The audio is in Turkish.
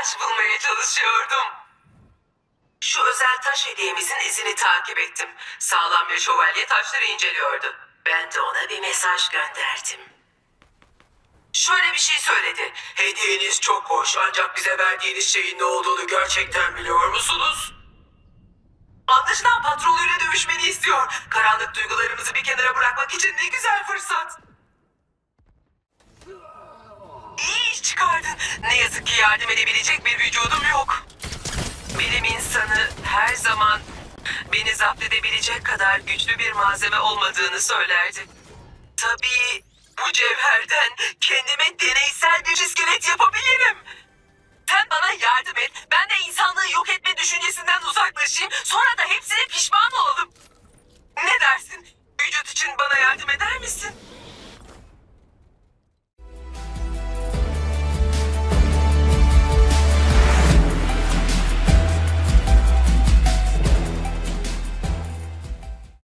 taş bulmaya çalışıyordum. Şu özel taş hediyemizin izini takip ettim. Sağlam bir şövalye taşları inceliyordu. Ben de ona bir mesaj gönderdim. Şöyle bir şey söyledi. Hediyeniz çok hoş ancak bize verdiğiniz şeyin ne olduğunu gerçekten biliyor musunuz? Anlaşılan patronuyla dövüşmeni istiyor. Karanlık duygularımızı bir kenara bırakmak için ne güzel fırsat. Ne yazık ki yardım edebilecek bir vücudum yok. Bilim insanı her zaman beni zapt edebilecek kadar güçlü bir malzeme olmadığını söylerdi. Tabii bu cevherden kendime deneysel bir iskelet yapabilirim. Sen bana yardım et. Ben de insanlığı yok etme düşüncesinden uzaklaşayım. Sonra da hepsine pişman olalım.